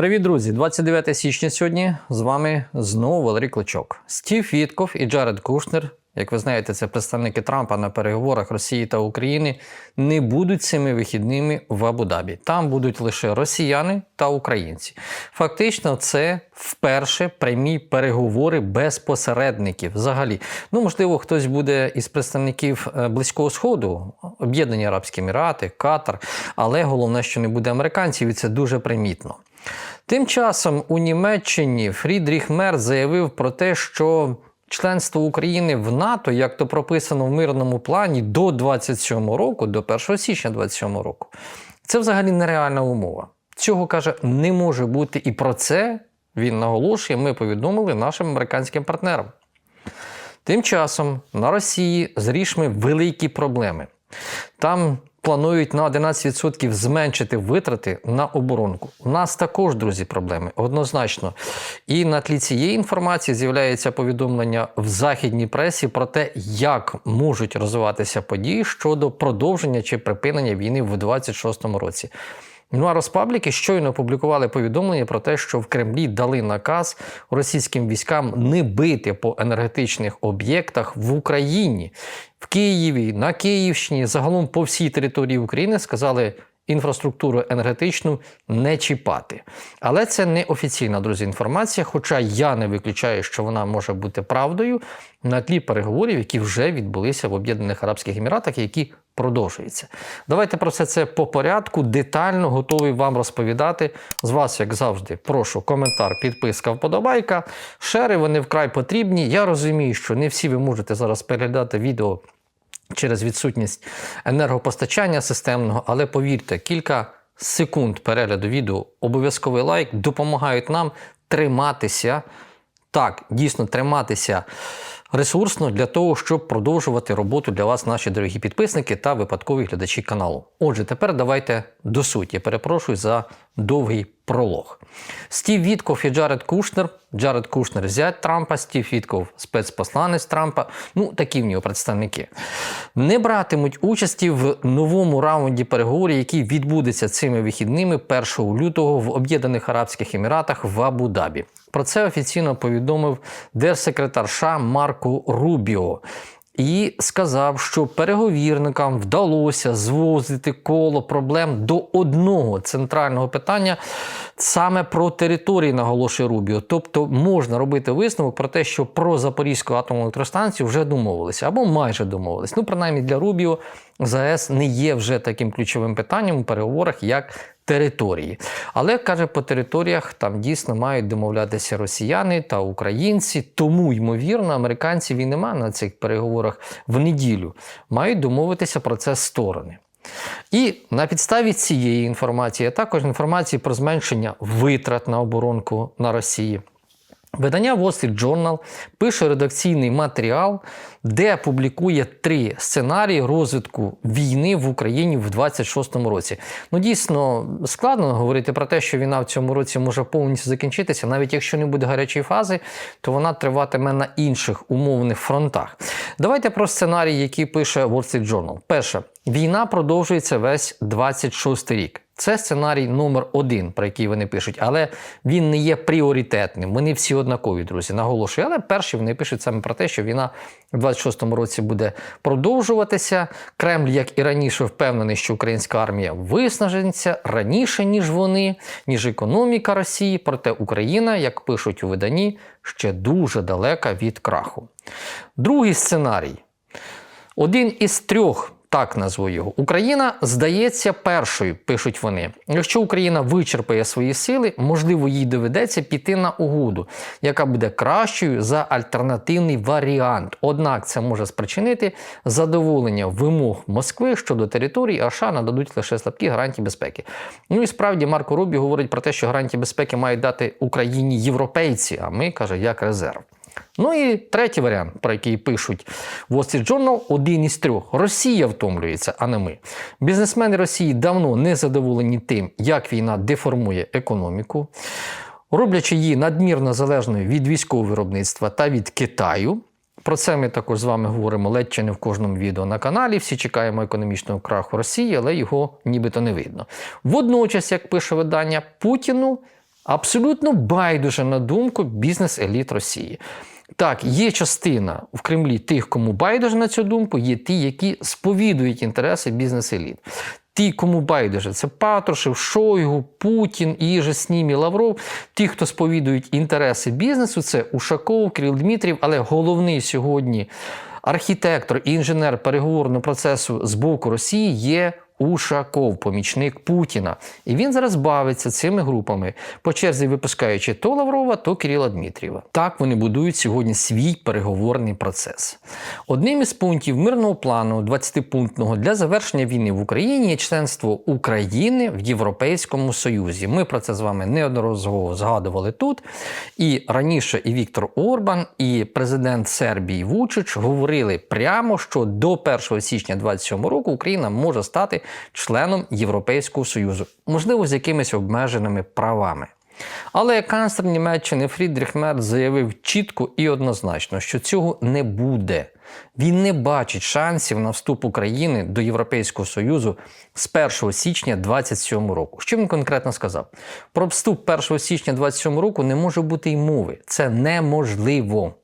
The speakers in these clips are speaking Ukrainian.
Привіт, друзі! 29 січня сьогодні з вами знову Валерій Клочок. Стів Вітков і Джаред Кушнер, як ви знаєте, це представники Трампа на переговорах Росії та України, не будуть цими вихідними в Абу-Дабі. Там будуть лише росіяни та українці. Фактично, це вперше прямі переговори без посередників. Взагалі, ну можливо, хтось буде із представників е, Близького Сходу, Об'єднані Арабські Емірати, Катар, але головне, що не буде американців, і це дуже примітно. Тим часом у Німеччині Фрідріх Мерц заявив про те, що членство України в НАТО, як то прописано в мирному плані, до 27 року, до 1 січня 27 року, це взагалі нереальна умова. Цього каже, не може бути, і про це він наголошує. Ми повідомили нашим американським партнерам. Тим часом на Росії з рішми великі проблеми. Там планують на 11% зменшити витрати на оборонку. У нас також, друзі, проблеми однозначно. І на тлі цієї інформації з'являється повідомлення в західній пресі про те, як можуть розвиватися події щодо продовження чи припинення війни в 26-му році. Ну а розпабліки щойно опублікували повідомлення про те, що в Кремлі дали наказ російським військам не бити по енергетичних об'єктах в Україні, в Києві, на Київщині, загалом по всій території України сказали. Інфраструктуру енергетичну не чіпати. Але це не офіційна, друзі, інформація. Хоча я не виключаю, що вона може бути правдою на тлі переговорів, які вже відбулися в Об'єднаних Арабських Еміратах, які продовжуються. Давайте про все це по порядку, детально готовий вам розповідати. З вас, як завжди, прошу коментар, підписка, вподобайка. Шери вони вкрай потрібні. Я розумію, що не всі ви можете зараз переглядати відео через відсутність енергопостачання системного, але повірте, кілька секунд перегляду відео, обов'язковий лайк допомагають нам триматися. Так, дійсно триматися ресурсно для того, щоб продовжувати роботу для вас, наші дорогі підписники та випадкові глядачі каналу. Отже, тепер давайте до суті. Перепрошую за довгий пролог. Стів Вітков і Джаред Кушнер. Джаред Кушнер зять Трампа, Стів Вітков спецпосланець Трампа. Ну, такі в нього представники. Не братимуть участі в новому раунді переговорів, який відбудеться цими вихідними 1 лютого в Об'єднаних Арабських Еміратах в Абу-Дабі. Про це офіційно повідомив держсекретар США Марко Рубіо. І сказав, що переговірникам вдалося звозити коло проблем до одного центрального питання саме про території, наголошує Рубіо. Тобто можна робити висновок про те, що про Запорізьку атомну електростанцію вже домовилися або майже домовились. Ну, принаймні для Рубіо ЗАЕС не є вже таким ключовим питанням у переговорах, як території. Але каже, по територіях там дійсно мають домовлятися росіяни та українці. Тому, ймовірно, американців і нема на цих переговорах в неділю. Мають домовитися про це сторони. І на підставі цієї інформації, а також інформації про зменшення витрат на оборонку на Росії. Видання Wall Street Journal пише редакційний матеріал, де публікує три сценарії розвитку війни в Україні в 26-му році. Ну, дійсно, складно говорити про те, що війна в цьому році може повністю закінчитися, навіть якщо не буде гарячої фази, то вона триватиме на інших умовних фронтах. Давайте про сценарій, який пише Wall Street Journal. Перше, війна продовжується весь 26 рік. Це сценарій номер один, про який вони пишуть, але він не є пріоритетним. Вони всі однакові, друзі. Наголошую. Але перші вони пишуть саме про те, що війна в 26-му році буде продовжуватися. Кремль, як і раніше, впевнений, що українська армія виснажиться раніше, ніж вони, ніж економіка Росії. Проте Україна, як пишуть у виданні, ще дуже далека від краху. Другий сценарій. Один із трьох так назву його. Україна здається першою, пишуть вони. Якщо Україна вичерпає свої сили, можливо, їй доведеться піти на угоду, яка буде кращою за альтернативний варіант. Однак це може спричинити задоволення вимог Москви щодо території, а США нададуть лише слабкі гарантії безпеки. Ну і справді Марко Рубі говорить про те, що гарантії безпеки мають дати Україні європейці, а ми каже, як резерв. Ну і третій варіант, про який пишуть Wall Street Journal, один із трьох. Росія втомлюється, а не ми. Бізнесмени Росії давно не задоволені тим, як війна деформує економіку, роблячи її надмірно залежною від військового виробництва та від Китаю. Про це ми також з вами говоримо ледь чи не в кожному відео на каналі. Всі чекаємо економічного краху Росії, але його нібито не видно. Водночас, як пише видання, Путіну Абсолютно байдуже на думку бізнес-еліт Росії. Так, є частина в Кремлі тих, кому байдуже на цю думку, є ті, які сповідують інтереси бізнес-еліт. Ті, кому байдуже, це Патрушев, Шойгу, Путін, і же Снімі, Лавров. Ті, хто сповідують інтереси бізнесу, це Ушаков, Кирил Дмитрів, але головний сьогодні архітектор і інженер переговорного процесу з боку Росії є Ушаков, помічник Путіна. І він зараз бавиться цими групами, по черзі випускаючи то Лаврова, то Кирила Дмитрієва. Так вони будують сьогодні свій переговорний процес. Одним із пунктів мирного плану 20-пунктного для завершення війни в Україні є членство України в Європейському Союзі. Ми про це з вами неодноразово згадували тут. І раніше і Віктор Орбан, і президент Сербії Вучич говорили прямо, що до 1 січня 2027 року Україна може стати членом Європейського Союзу, можливо, з якимись обмеженими правами. Але канцлер Німеччини Фрідріх Мерц заявив чітко і однозначно, що цього не буде. Він не бачить шансів на вступ України до Європейського Союзу з 1 січня 2027 року. Що він конкретно сказав? Про вступ 1 січня 2027 року не може бути й мови. Це неможливо.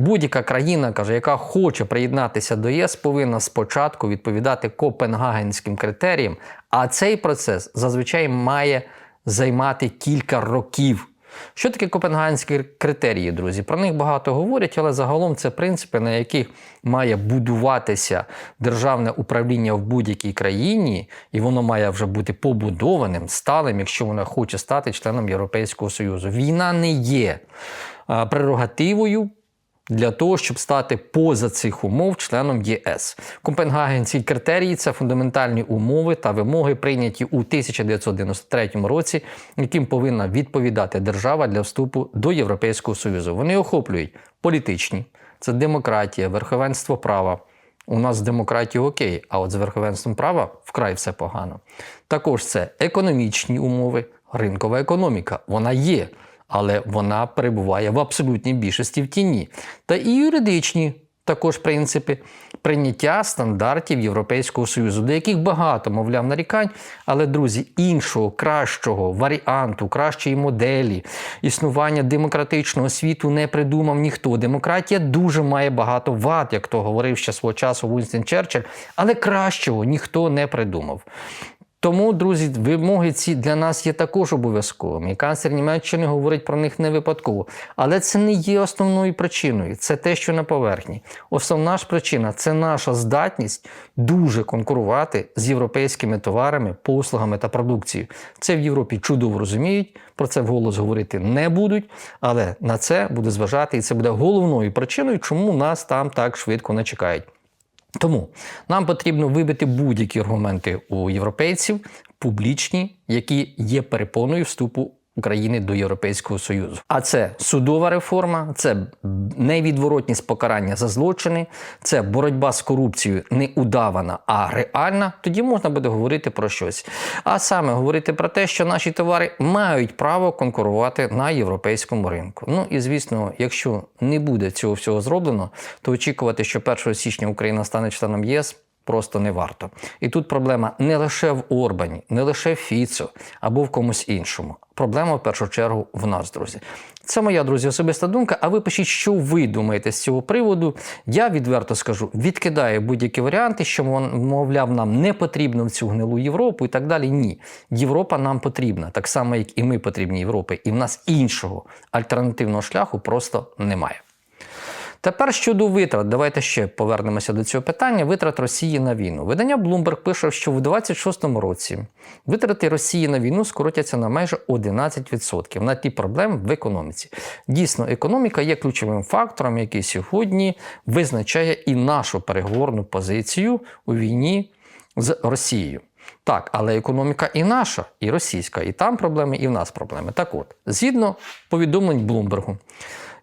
Будь-яка країна, каже, яка хоче приєднатися до ЄС, повинна спочатку відповідати копенгагенським критеріям, а цей процес зазвичай має займати кілька років. Що таке копенгагенські критерії, друзі? Про них багато говорять, але загалом це принципи, на яких має будуватися державне управління в будь-якій країні, і воно має вже бути побудованим, сталим, якщо вона хоче стати членом Європейського Союзу. Війна не є прерогативою для того, щоб стати поза цих умов членом ЄС. Копенгагенські критерії це фундаментальні умови та вимоги, прийняті у 1993 році, яким повинна відповідати держава для вступу до Європейського Союзу. Вони охоплюють політичні, це демократія, верховенство права. У нас з демократією окей, а от з верховенством права вкрай все погано. Також це економічні умови, ринкова економіка. Вона є але вона перебуває в абсолютній більшості в тіні. Та і юридичні також принципи прийняття стандартів Європейського Союзу, до яких багато, мовляв, нарікань, але, друзі, іншого, кращого варіанту, кращої моделі існування демократичного світу не придумав ніхто. Демократія дуже має багато вад, як то говорив ще свого часу Вінстон Черчилль, але кращого ніхто не придумав. Тому, друзі, вимоги ці для нас є також обов'язковими. І канцлер Німеччини говорить про них не випадково. Але це не є основною причиною. Це те, що на поверхні. Основна ж причина це наша здатність дуже конкурувати з європейськими товарами, послугами та продукцією. Це в Європі чудово розуміють, про це вголос говорити не будуть, але на це буде зважати, і це буде головною причиною, чому нас там так швидко не чекають. Тому нам потрібно вибити будь-які аргументи у європейців, публічні, які є перепоною вступу України до Європейського Союзу. А це судова реформа, це невідворотність покарання за злочини, це боротьба з корупцією не удавана, а реальна. Тоді можна буде говорити про щось. А саме говорити про те, що наші товари мають право конкурувати на європейському ринку. Ну і звісно, якщо не буде цього всього зроблено, то очікувати, що 1 січня Україна стане членом ЄС просто не варто. І тут проблема не лише в Орбані, не лише в Фіцо або в комусь іншому. Проблема в першу чергу в нас, друзі. Це моя друзі, особиста думка. А ви пишіть, що ви думаєте з цього приводу. Я відверто скажу, відкидаю будь-які варіанти, що мовляв, нам не потрібно в цю гнилу Європу і так далі. Ні, Європа нам потрібна, так само як і ми потрібні Європі, і в нас іншого альтернативного шляху просто немає. Тепер щодо витрат, давайте ще повернемося до цього питання. Витрат Росії на війну. Видання Bloomberg пише, що в 26-му році витрати Росії на війну скоротяться на майже 11% на ті проблеми в економіці. Дійсно, економіка є ключовим фактором, який сьогодні визначає і нашу переговорну позицію у війні з Росією. Так, але економіка і наша, і російська, і там проблеми, і в нас проблеми. Так от, згідно повідомлень Блумбергу.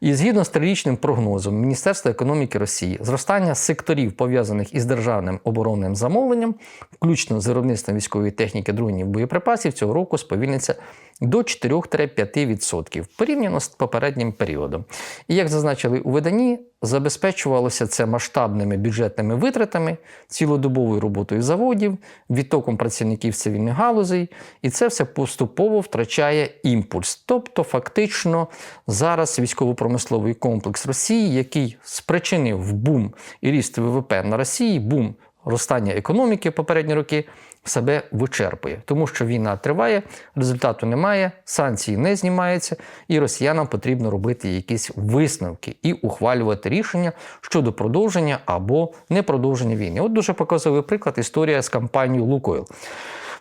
І згідно з трирічним прогнозом Міністерства економіки Росії, зростання секторів, пов'язаних із державним оборонним замовленням, включно з виробництвом військової техніки, дронів боєприпасів, цього року сповільниться до 4-5% порівняно з попереднім періодом. І як зазначили у виданні, забезпечувалося це масштабними бюджетними витратами, цілодобовою роботою заводів, відтоком працівників цивільних галузей, і це все поступово втрачає імпульс. Тобто, фактично, зараз військово-промисловий комплекс Росії, який спричинив бум і ріст ВВП на Росії, бум ростання економіки попередні роки себе вичерпує, тому що війна триває, результату немає, санкції не знімаються, і росіянам потрібно робити якісь висновки і ухвалювати рішення щодо продовження або непродовження війни. От дуже показовий приклад історія з кампанією Лукойл.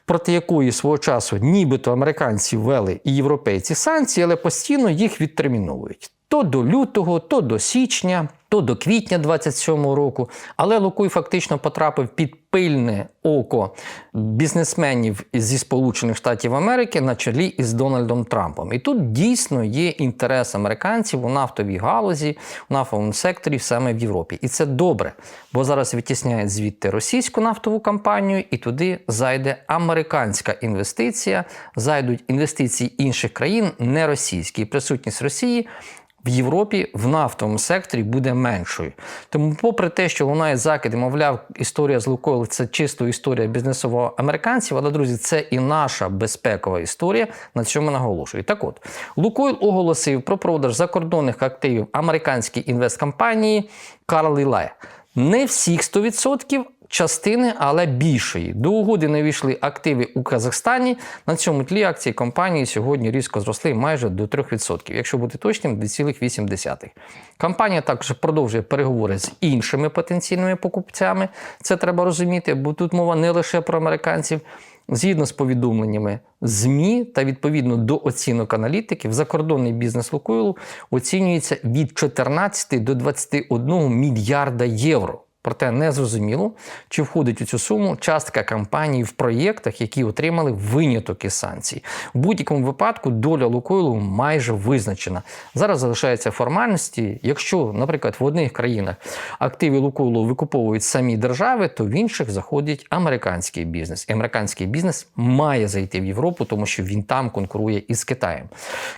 Проти якої свого часу нібито американці ввели і європейці санкції, але постійно їх відтерміновують. То до лютого, то до січня, то до квітня 27-го року. Але Лукой фактично потрапив під пильне око бізнесменів зі Сполучених Штатів Америки на чолі із Дональдом Трампом. І тут дійсно є інтерес американців у нафтовій галузі, у нафтовому секторі саме в Європі. І це добре, бо зараз витісняють звідти російську нафтову компанію, і туди зайде американська інвестиція, зайдуть інвестиції інших країн, не російські. Присутність Росії в Європі в нафтовому секторі буде меншою. Тому, попри те, що лунає закиди, мовляв, історія з Лукойл це чисто історія бізнесового американців, але друзі, це і наша безпекова історія. На цьому наголошую. Так от Лукойл оголосив про продаж закордонних активів американській інвесткомпанії Carly Lai. Не всіх 100%, частини, але більшої. До угоди не війшли активи у Казахстані. На цьому тлі акції компанії сьогодні різко зросли майже до 3%, якщо бути точним, до 2,8%. Компанія також продовжує переговори з іншими потенційними покупцями. Це треба розуміти, бо тут мова не лише про американців. Згідно з повідомленнями ЗМІ та відповідно до оцінок аналітиків, закордонний бізнес Лукойлу оцінюється від 14 до 21 мільярда євро. Проте не зрозуміло, чи входить у цю суму частка компаній в проєктах, які отримали виняток із санкцій. В будь-якому випадку доля Лукойлу майже визначена. Зараз залишаються формальності. Якщо, наприклад, в одних країнах активи Лукойлу викуповують самі держави, то в інших заходить американський бізнес. І американський бізнес має зайти в Європу, тому що він там конкурує із Китаєм.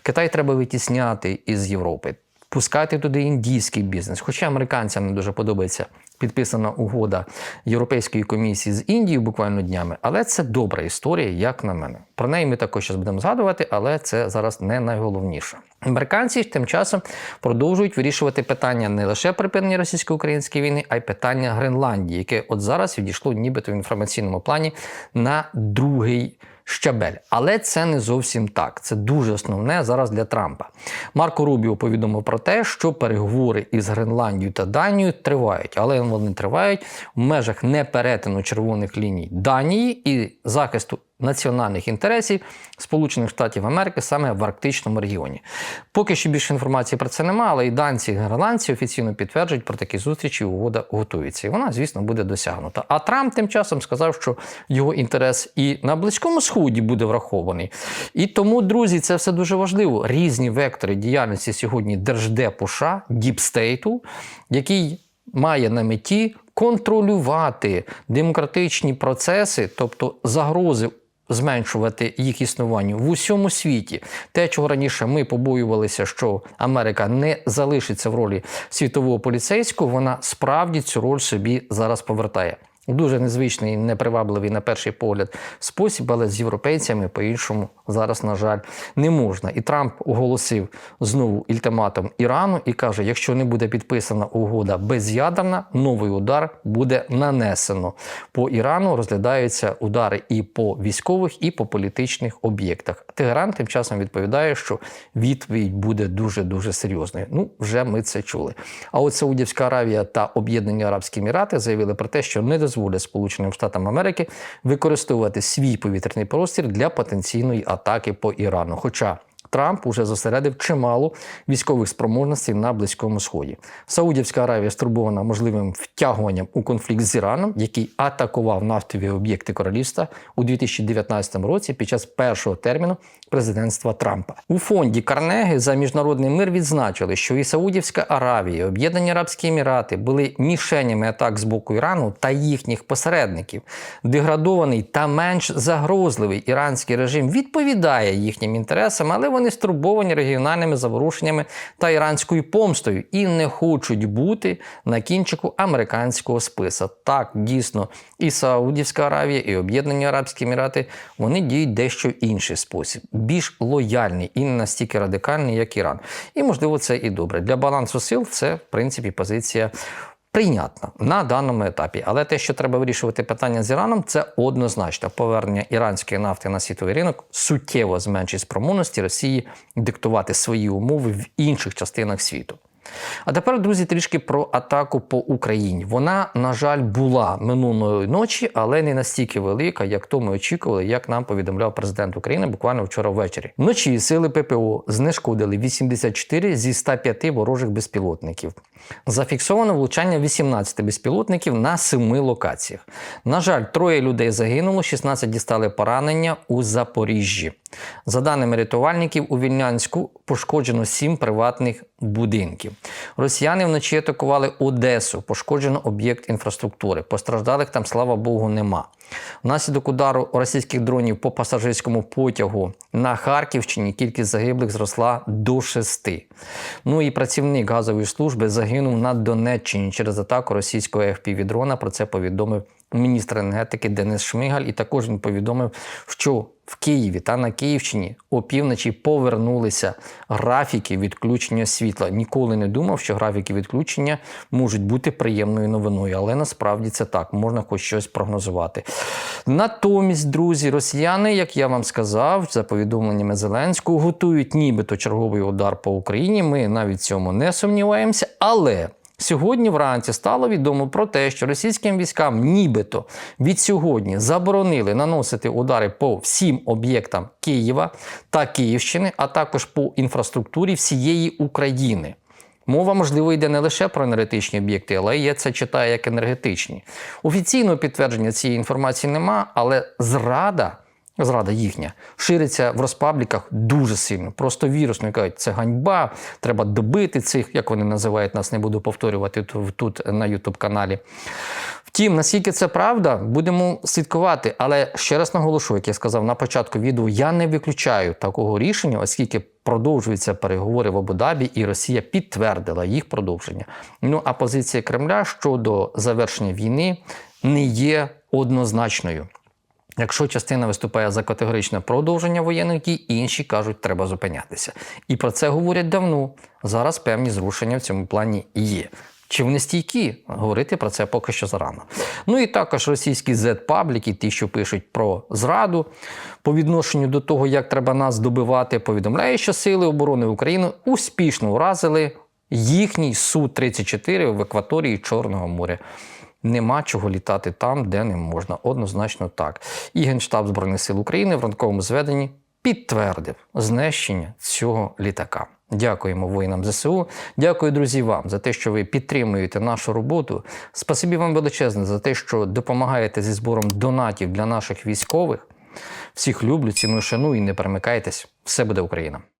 Китай треба витісняти із Європи. Пускати туди індійський бізнес, хоча американцям не дуже подобається підписана угода Європейської комісії з Індією буквально днями, але це добра історія, як на мене. Про неї ми також зараз будемо згадувати, але це зараз не найголовніше. Американці тим часом продовжують вирішувати питання не лише припинення російсько-української війни, а й питання Гренландії, яке от зараз відійшло, нібито в інформаційному плані на другий. Щабель, але це не зовсім так. Це дуже основне зараз для Трампа. Марко Рубіо повідомив про те, що переговори із Гренландією та Данією тривають, але вони тривають в межах неперетину червоних ліній Данії і захисту національних інтересів Сполучених Штатів Америки саме в Арктичному регіоні. Поки що більше інформації про це немає, але і данці і гренландці офіційно підтверджують про такі зустрічі. Угода готується, і вона, звісно, буде досягнута. А Трамп тим часом сказав, що його інтерес і на близькому сході буде врахований. І тому, друзі, це все дуже важливо. Різні вектори діяльності сьогодні Держдепу США, Діпстейту, який має на меті контролювати демократичні процеси, тобто загрози. Зменшувати їх існування в усьому світі. Те, чого раніше ми побоювалися, що Америка не залишиться в ролі світового поліцейського, вона справді цю роль собі зараз повертає. Дуже незвичний, непривабливий на перший погляд спосіб, але з європейцями по-іншому зараз, на жаль, не можна. І Трамп оголосив знову ультиматум Ірану і каже: якщо не буде підписана угода без'ядерна, новий удар буде нанесено. По Ірану розглядаються удари і по військових, і по політичних об'єктах. Тегеран тим часом відповідає, що відповідь буде дуже дуже серйозною. Ну, вже ми це чули. А от Саудівська Аравія та Об'єднані Арабські Емірати заявили про те, що не дозволять Сполученим Штатам Америки використовувати свій повітряний простір для потенційної атаки по Ірану. Хоча Трамп уже зосередив чимало військових спроможностей на Близькому Сході. Саудівська Аравія стурбована можливим втягуванням у конфлікт з Іраном, який атакував нафтові об'єкти королівства у 2019 році під час першого терміну президентства Трампа. У фонді Карнеги за міжнародний мир відзначили, що і Саудівська Аравія, і Об'єднані Арабські Емірати були мішенями атак з боку Ірану та їхніх посередників. Деградований та менш загрозливий іранський режим відповідає їхнім інтересам, але вони стурбовані регіональними заворушеннями та іранською помстою і не хочуть бути на кінчику американського списа. Так, дійсно, і Саудівська Аравія, і Об'єднані Арабські Емірати вони діють дещо в інший спосіб, більш лояльний і не настільки радикальний, як Іран. І можливо, це і добре. Для балансу сил це в принципі позиція. Прийнятна на даному етапі, але те, що треба вирішувати питання з Іраном, це однозначно повернення іранської нафти на світовий ринок суттєво зменшить спроможності Росії диктувати свої умови в інших частинах світу. А тепер, друзі, трішки про атаку по Україні. Вона, на жаль, була минулої ночі, але не настільки велика, як то ми очікували, як нам повідомляв президент України буквально вчора ввечері. Вночі сили ППО знешкодили 84 зі 105 ворожих безпілотників. Зафіксовано влучання 18 безпілотників на 7 локаціях. На жаль, троє людей загинуло, 16 дістали поранення у Запоріжжі. За даними рятувальників, у Вільнянську пошкоджено 7 приватних будинків. Росіяни вночі атакували Одесу, пошкоджено об'єкт інфраструктури. Постраждалих там, слава Богу, нема. Внаслідок удару російських дронів по пасажирському потягу на Харківщині кількість загиблих зросла до шести. Ну і працівник газової служби загинув на Донеччині через атаку російського FPV-дрона. Про це повідомив міністр енергетики Денис Шмигаль. І також він повідомив, що в Києві та на Київщині опівночі повернулися графіки відключення світла. Ніколи не думав, що графіки відключення можуть бути приємною новиною, але насправді це так, можна хоч щось прогнозувати. Натомість, друзі, росіяни, як я вам сказав, за повідомленнями Зеленського, готують нібито черговий удар по Україні. Ми навіть цьому не сумніваємося, але. Сьогодні вранці стало відомо про те, що російським військам нібито від сьогодні заборонили наносити удари по всім об'єктам Києва та Київщини, а також по інфраструктурі всієї України. Мова, можливо, йде не лише про енергетичні об'єкти, але я це читаю як енергетичні. Офіційного підтвердження цієї інформації нема, але зрада. Зрада їхня шириться в розпабліках дуже сильно, просто вірусно. Кажуть, це ганьба, треба добити цих, як вони називають нас, не буду повторювати тут, на Ютуб каналі. Втім, наскільки це правда, будемо слідкувати. Але ще раз наголошу, як я сказав на початку відео, я не виключаю такого рішення, оскільки продовжуються переговори в Абу-Дабі, і Росія підтвердила їх продовження. Ну а позиція Кремля щодо завершення війни не є однозначною. Якщо частина виступає за категоричне продовження воєнних дій, інші кажуть, треба зупинятися. І про це говорять давно. Зараз певні зрушення в цьому плані є. Чи вони стійкі? Говорити про це поки що зарано. Ну і також російські Z-пабліки, ті, що пишуть про зраду по відношенню до того, як треба нас добивати, повідомляють, що Сили оборони України успішно вразили їхній Су-34 в акваторії Чорного моря. Нема чого літати там, де не можна. Однозначно так. І Генштаб Збройних сил України в ранковому зведенні підтвердив знищення цього літака. Дякуємо воїнам ЗСУ. Дякую, друзі, вам за те, що ви підтримуєте нашу роботу. Спасибі вам величезне за те, що допомагаєте зі збором донатів для наших військових. Всіх люблю, ціную, шаную і не перемикайтесь. Все буде Україна!